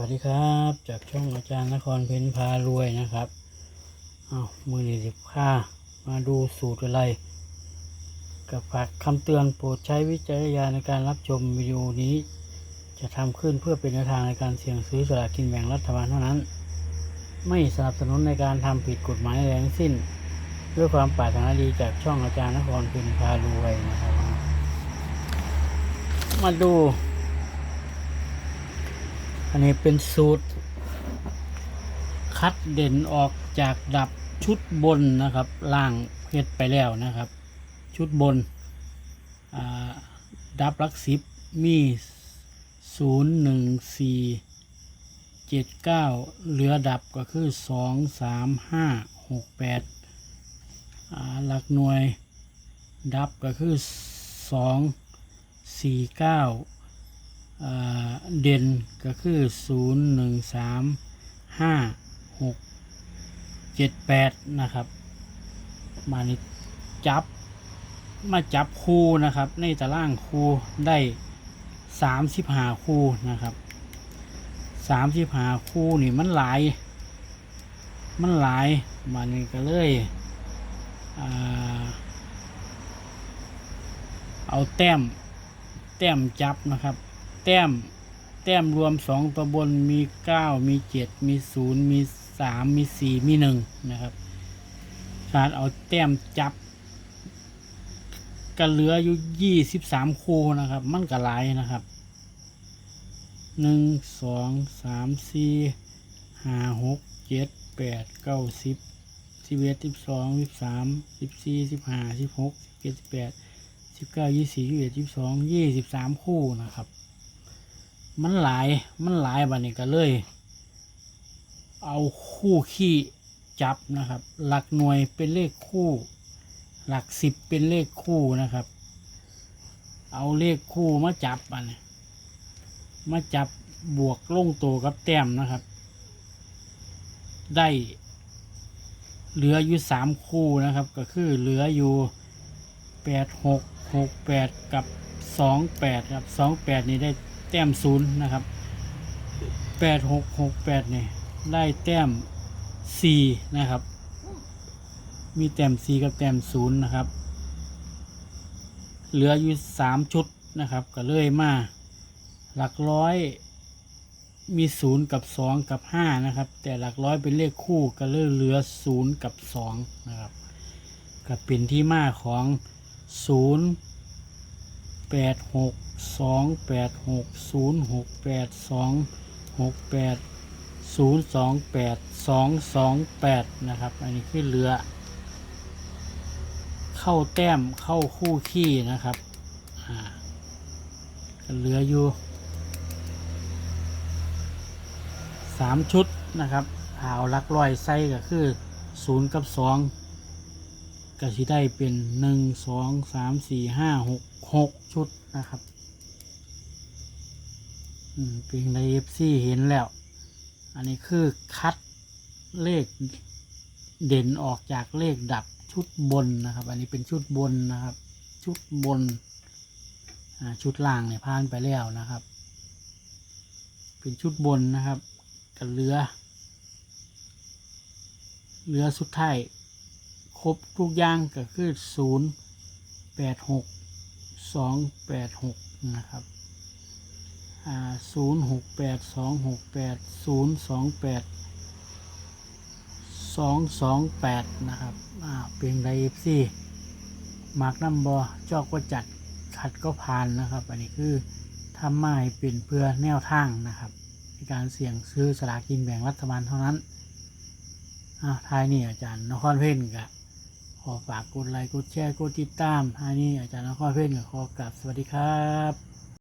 วัสดีครับ จากช่องอาจารย์นครเพ็ญพารวยนะครับเอามือนี่สิบค่ามาดูสูตรอะไร กับฝากคำเตือนโปรดใช้วิจารณญาณในการรับชมวิดีโอนี้ จะทำขึ้นเพื่อเป็นแนวทางในการเสี่ยงซื้อสลากกินแบ่งรัฐบาลเท่านั้น ไม่สนับสนุนในการทำผิดกฎหมายใดทั้งสิ้นเพื่อความปรารถนาดีจากช่องอาจารย์นครเพ็ญพารวยนะครับ มาดู อันนี้เป็นสูตร คัดเด่นออกจากดับชุดบนนะครับ ล่างเฮ็ดไปแล้วนะครับ ชุดบน ดับหลักสิบมีศูนย์หนึ่งสี่เจ็ดเก้าเหลือดับก็คือสองสามห้าหกแปดหลักหน่วยดับก็คือสองสี่เก้า เด่นก็คือศูนย์หนึ่งสามห้าหกเจ็ดแปดนะครับ มานี่จับมาจับคู่นะครับ ในตารางคู่ได้สามสิบหาคู่นะครับสามสิบหาคู่นี่มันหลาย มันหลายมานี่ก็เลยอเอาแต้มแต้มจับนะครับ แต้ม แต้มรวมสองตัวบนมีเก้ามีเจ็ดมีศูนย์มีสามมีสี่มีหนึ่งนะครับขาดเอาแต้มจับก็เหลืออยู่ยี่สิบสามคู่นะครับ มันก็หลายนะครับหนึ่งสองสามสี่ห้าหกเจ็ดแปดเก้าสิบสิบเอ็ดสิบสองสิบสามสิบสี่สิบห้าสิบหกสิบเจ็ดสิบแปดสิบเก้ายี่สี่ยี่สิบเอ็ดยี่สิบสองยี่สิบสามคู่นะครับ มันหลายมันหลายบัดนี้ก็เลย เอาคู่ขี้จับนะครับ หลักหน่วยเป็นเลขคู่ หลักสิบเป็นเลขคู่นะครับ เอาเลขคู่มาจับอันนี้มาจับบวกลงตัวกับแต้มนะครับ ได้เหลืออยู่สามคู่นะครับ ก็คือเหลืออยู่แปดหกหกแปดกับสองแปดครับสองแปดนี่ได้ แต้มศูนย์นะครับแปดหกหกแปดนี่ยได้แต้มสี่นะครับ มีแต้มสี่กับแต้มศูนย์นะครับ เหลืออยู่สามชุดนะครับ ก็เลยมาหลักร้อยมีศูนย์กับสองกับห้านะครับ แต่หลักร้อยเป็นเลขคู่ก็เลยเหลือศูนย์กับสองนะครับก็เป็นที่มาของศูนย์ แปดหกสองแปดหกศูนย์หกแปดสองหกแปดศูนย์สองแปดสองสองแปดนะครับ อันนี้คือเหลือ เข้าแต้มเข้าคู่ขี้นะครับเหลืออยู่สามชุดนะครับเอาหลักร้อยไส้ก็คือศูนย์กับสอง ก็สิได้เป็นหนึ่งสองสามสี่ห้าหกหกชุดนะครับอืมเป็นในเอฟซีเห็นแล้ว อันนี้คือคัดเลขเด่นออกจากเลขดับชุดบนนะครับ อันนี้เป็นชุดบนนะครับ ชุดบนชุดล่างเนี่ยผ่านไปแล้วนะครับ เป็นชุดบนนะครับ กับเรือ เรือสุดท้าย ครบทุกอย่างก็คือศูนย์แปดหกสองแปดหกนะครับอ่าศูนย์หกแปดสองหกแปดศูนย์สองแปดสองสองแปดนะครับอ่าเป็นไดเอฟซีมาร์กนัมบอจอกก็จัดขัดก็ผ่านนะครับ อันนี้คือทำมาให้เป็นเพื่อแนวทางนะครับ ในการเสี่ยงซื้อสลากินแบ่งรัฐบาลเท่านั้นอ่าท้ายนี่อาจารย์นครเพ่นกะ ขอฝากกดไลค์กดแชร์กดติดตามท้ายนี้อาจารย์นครเพ่นขอกลับสวัสดีครับ